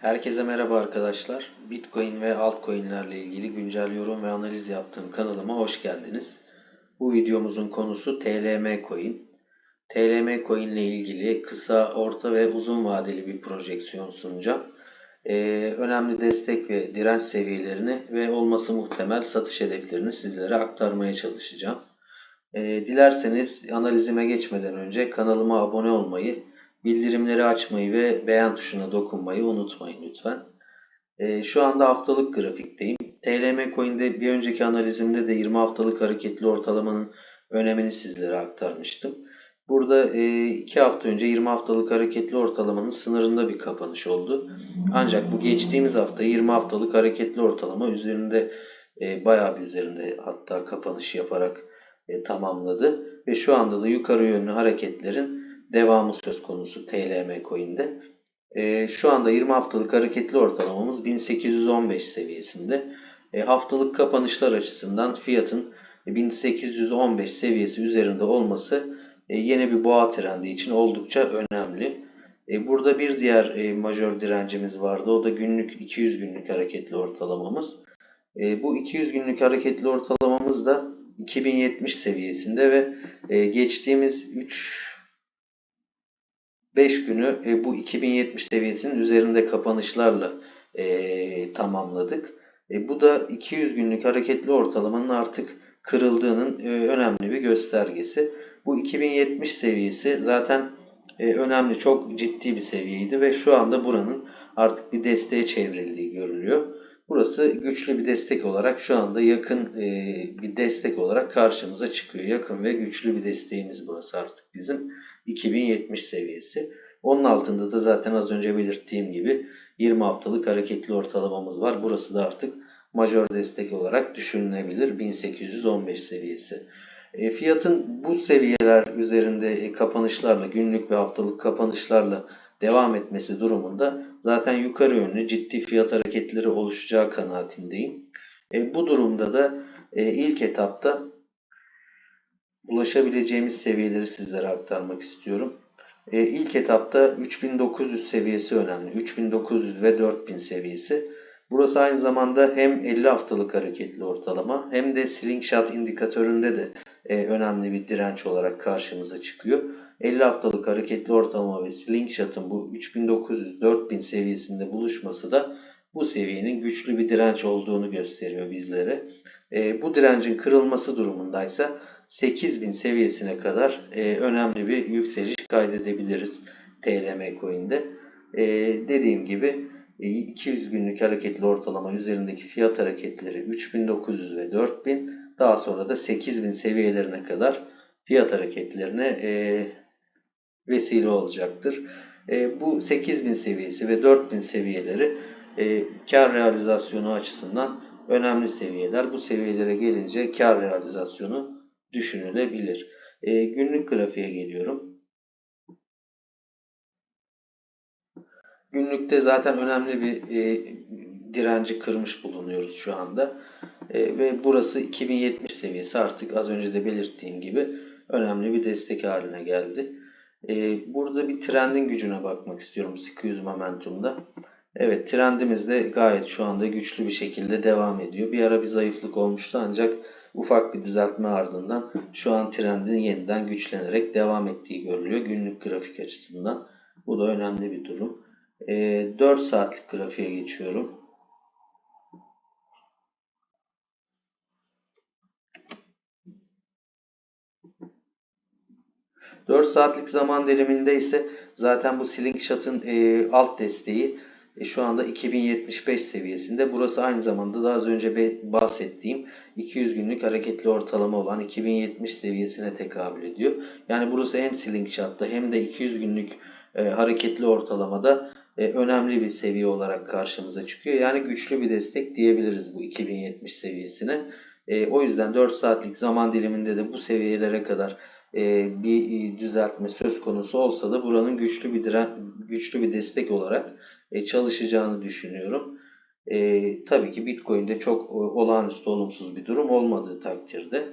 Herkese merhaba arkadaşlar. Bitcoin ve altcoin'lerle ilgili güncel yorum ve analiz yaptığım kanalıma hoş geldiniz. Bu videomuzun konusu TLM Coin. TLM Coin ile ilgili kısa, orta ve uzun vadeli bir projeksiyon sunacağım. Ee, önemli destek ve direnç seviyelerini ve olması muhtemel satış hedeflerini sizlere aktarmaya çalışacağım. Ee, dilerseniz analizime geçmeden önce kanalıma abone olmayı Bildirimleri açmayı ve beğen tuşuna dokunmayı unutmayın lütfen. Ee, şu anda haftalık grafikteyim. TLM Coin'de bir önceki analizimde de 20 haftalık hareketli ortalamanın önemini sizlere aktarmıştım. Burada 2 e, hafta önce 20 haftalık hareketli ortalamanın sınırında bir kapanış oldu. Ancak bu geçtiğimiz hafta 20 haftalık hareketli ortalama üzerinde e, bayağı bir üzerinde hatta kapanış yaparak e, tamamladı. Ve şu anda da yukarı yönlü hareketlerin devamı söz konusu TLM coin'de. E, şu anda 20 haftalık hareketli ortalamamız 1815 seviyesinde. E, haftalık kapanışlar açısından fiyatın 1815 seviyesi üzerinde olması e, yeni bir boğa trendi için oldukça önemli. E, burada bir diğer e, majör direncimiz vardı. O da günlük 200 günlük hareketli ortalamamız. E, bu 200 günlük hareketli ortalamamız da 2070 seviyesinde ve e, geçtiğimiz 3 5 günü e, bu 2070 seviyesinin üzerinde kapanışlarla e, tamamladık. E, bu da 200 günlük hareketli ortalamanın artık kırıldığının e, önemli bir göstergesi. Bu 2070 seviyesi zaten e, önemli, çok ciddi bir seviyeydi ve şu anda buranın artık bir desteğe çevrildiği görülüyor. Burası güçlü bir destek olarak şu anda yakın e, bir destek olarak karşımıza çıkıyor. Yakın ve güçlü bir desteğimiz burası artık bizim 2070 seviyesi. Onun altında da zaten az önce belirttiğim gibi 20 haftalık hareketli ortalamamız var. Burası da artık majör destek olarak düşünülebilir 1815 seviyesi. E, fiyatın bu seviyeler üzerinde e, kapanışlarla günlük ve haftalık kapanışlarla devam etmesi durumunda zaten yukarı yönlü ciddi fiyat hareketleri oluşacağı kanaatindeyim. E, bu durumda da e, ilk etapta ulaşabileceğimiz seviyeleri sizlere aktarmak istiyorum. E, ilk etapta 3900 seviyesi önemli. 3900 ve 4000 seviyesi. Burası aynı zamanda hem 50 haftalık hareketli ortalama hem de slingshot indikatöründe de e, önemli bir direnç olarak karşımıza çıkıyor. 50 haftalık hareketli ortalama ve slingshot'ın bu 3900-4000 seviyesinde buluşması da bu seviyenin güçlü bir direnç olduğunu gösteriyor bizlere. E, bu direncin kırılması durumundaysa 8000 seviyesine kadar e, önemli bir yükseliş kaydedebiliriz TLM coin'de. E, dediğim gibi 200 e, günlük hareketli ortalama üzerindeki fiyat hareketleri 3900 ve 4000 daha sonra da 8000 seviyelerine kadar fiyat hareketlerine e, vesile olacaktır. E, bu 8000 seviyesi ve 4000 seviyeleri e, kar realizasyonu açısından önemli seviyeler. Bu seviyelere gelince kar realizasyonu düşünülebilir. E, günlük grafiğe geliyorum. Günlükte zaten önemli bir e, direnci kırmış bulunuyoruz şu anda. E, ve burası 2070 seviyesi artık az önce de belirttiğim gibi önemli bir destek haline geldi. E, burada bir trendin gücüne bakmak istiyorum Squeeze Momentum'da. Evet trendimiz de gayet şu anda güçlü bir şekilde devam ediyor. Bir ara bir zayıflık olmuştu ancak ufak bir düzeltme ardından şu an trendin yeniden güçlenerek devam ettiği görülüyor günlük grafik açısından. Bu da önemli bir durum. E, 4 saatlik grafiğe geçiyorum. 4 saatlik zaman diliminde ise zaten bu Slingshot'ın e, alt desteği e, şu anda 2075 seviyesinde. Burası aynı zamanda da az önce bahsettiğim 200 günlük hareketli ortalama olan 2070 seviyesine tekabül ediyor. Yani burası hem Slingshot'ta hem de 200 günlük e, hareketli ortalamada e, önemli bir seviye olarak karşımıza çıkıyor. Yani güçlü bir destek diyebiliriz bu 2070 seviyesine. E, o yüzden 4 saatlik zaman diliminde de bu seviyelere kadar bir e, düzeltme söz konusu olsa da buranın güçlü bir diren, güçlü bir destek olarak e, çalışacağını düşünüyorum. E, tabii ki Bitcoin'de çok e, olağanüstü olumsuz bir durum olmadığı takdirde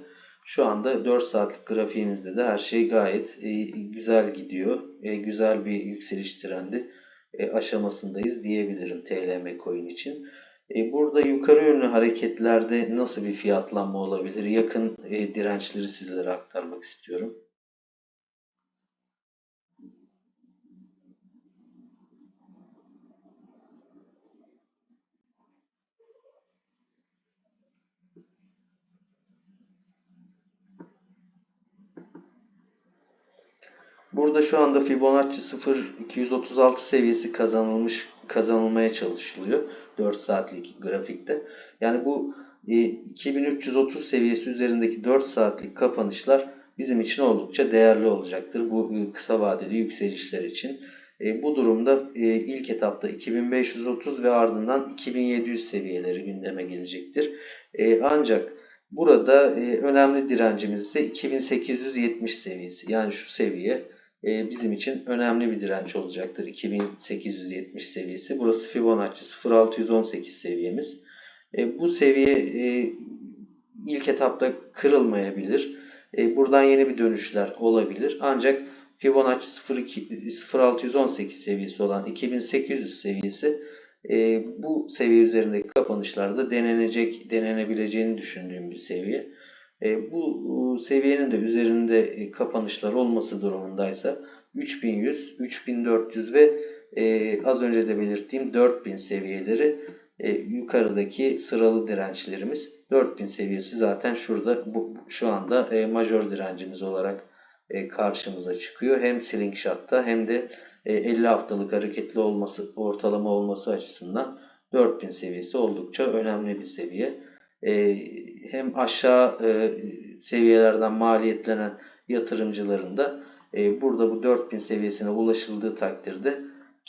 şu anda 4 saatlik grafiğimizde de her şey gayet e, güzel gidiyor. E, güzel bir yükseliş trendi e, aşamasındayız diyebilirim TLM coin için. E, burada yukarı yönlü hareketlerde nasıl bir fiyatlanma olabilir? Yakın e, dirençleri sizlere aktarmak istiyorum. Burada şu anda Fibonacci 0.236 seviyesi kazanılmış kazanılmaya çalışılıyor 4 saatlik grafikte. Yani bu e, 2330 seviyesi üzerindeki 4 saatlik kapanışlar bizim için oldukça değerli olacaktır bu e, kısa vadeli yükselişler için. E, bu durumda e, ilk etapta 2530 ve ardından 2700 seviyeleri gündeme gelecektir. E, ancak burada e, önemli direncimiz ise 2870 seviyesi. Yani şu seviye e, bizim için önemli bir direnç olacaktır. 2870 seviyesi. Burası Fibonacci 0618 seviyemiz. E, bu seviye e, ilk etapta kırılmayabilir. E, buradan yeni bir dönüşler olabilir. Ancak Fibonacci 02, 0618 seviyesi olan 2800 seviyesi e, bu seviye üzerindeki kapanışlarda denenecek, denenebileceğini düşündüğüm bir seviye. E, bu seviyenin de üzerinde e, kapanışlar olması durumundaysa 3100, 3400 ve e, az önce de belirttiğim 4000 seviyeleri yukarıdaki sıralı dirençlerimiz. 4000 seviyesi zaten şurada bu, şu anda majör direncimiz olarak karşımıza çıkıyor. Hem slingshot'ta hem de e, 50 haftalık hareketli olması ortalama olması açısından 4000 seviyesi oldukça önemli bir seviye. E, hem aşağı e, seviyelerden maliyetlenen yatırımcıların da e, burada bu 4000 seviyesine ulaşıldığı takdirde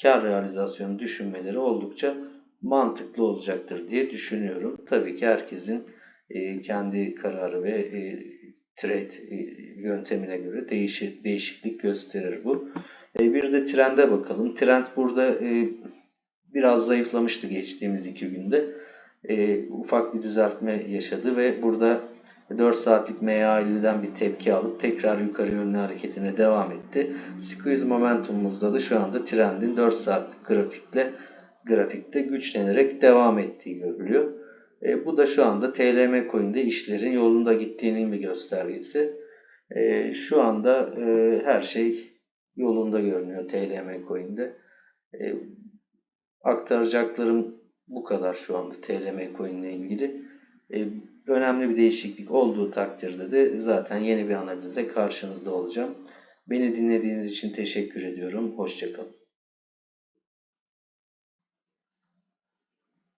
kar realizasyonu düşünmeleri oldukça mantıklı olacaktır diye düşünüyorum. Tabii ki herkesin e, kendi kararı ve trade yöntemine göre değişir, değişiklik gösterir bu. Bir de trende bakalım. Trend burada biraz zayıflamıştı geçtiğimiz iki günde. E, ufak bir düzeltme yaşadı ve burada 4 saatlik MA50'den bir tepki alıp tekrar yukarı yönlü hareketine devam etti. Squeeze momentumumuzda da şu anda trendin 4 saatlik grafikle grafikte güçlenerek devam ettiği görülüyor. E, bu da şu anda TLM coin'de işlerin yolunda gittiğinin bir göstergesi. E, şu anda e, her şey yolunda görünüyor TLM coin'de. E, aktaracaklarım bu kadar şu anda TLM coin ile ilgili. E, önemli bir değişiklik olduğu takdirde de zaten yeni bir analizle karşınızda olacağım. Beni dinlediğiniz için teşekkür ediyorum. Hoşçakalın.